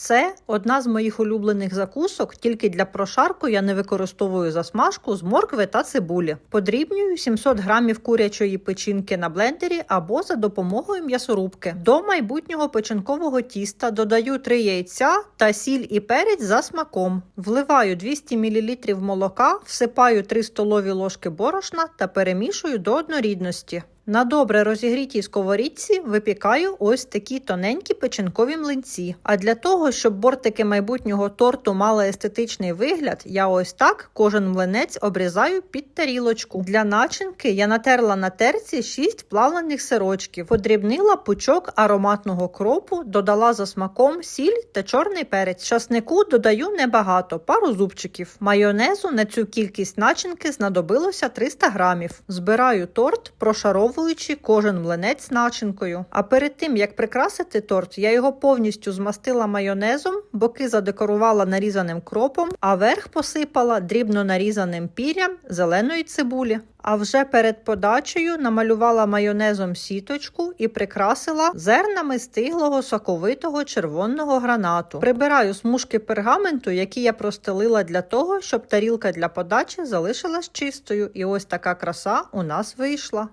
Це одна з моїх улюблених закусок, тільки для прошарку я не використовую засмажку з моркви та цибулі. Подрібнюю 700 грамів курячої печінки на блендері або за допомогою м'ясорубки. До майбутнього печінкового тіста додаю 3 яйця та сіль і перець за смаком. Вливаю 200 мл молока, всипаю 3 столові ложки борошна та перемішую до однорідності. На добре розігрітій сковорідці випікаю ось такі тоненькі печінкові млинці. А для того, щоб бортики майбутнього торту мали естетичний вигляд, я ось так кожен млинець обрізаю під тарілочку. Для начинки я натерла на терці 6 плавлених сирочків, подрібнила пучок ароматного кропу, додала за смаком сіль та чорний перець. Часнику додаю небагато, пару зубчиків. Майонезу на цю кількість начинки знадобилося 300 грамів. Збираю торт, прошаровую кожен млинець начинкою. А перед тим як прикрасити торт, я його повністю змастила майонезом, боки задекорувала нарізаним кропом, а верх посипала дрібно нарізаним пірям зеленої цибулі. А вже перед подачею намалювала майонезом сіточку і прикрасила зернами стиглого соковитого червоного гранату. Прибираю смужки пергаменту, які я простелила для того, щоб тарілка для подачі залишилась чистою. І ось така краса у нас вийшла.